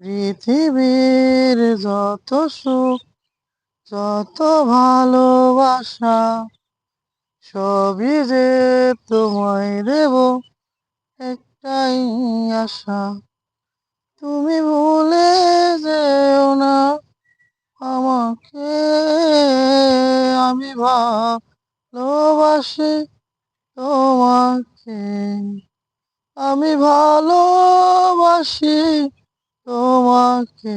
পৃথিবীর যত সুখ, যত ভালোবাসা, সবই যে তোমায় দেব একটাই আশা। তুমি ভুলে যেও না আমাকে, আমি ভালোবাসি তোমাকে। আমি ভালোবাসি তোমাকে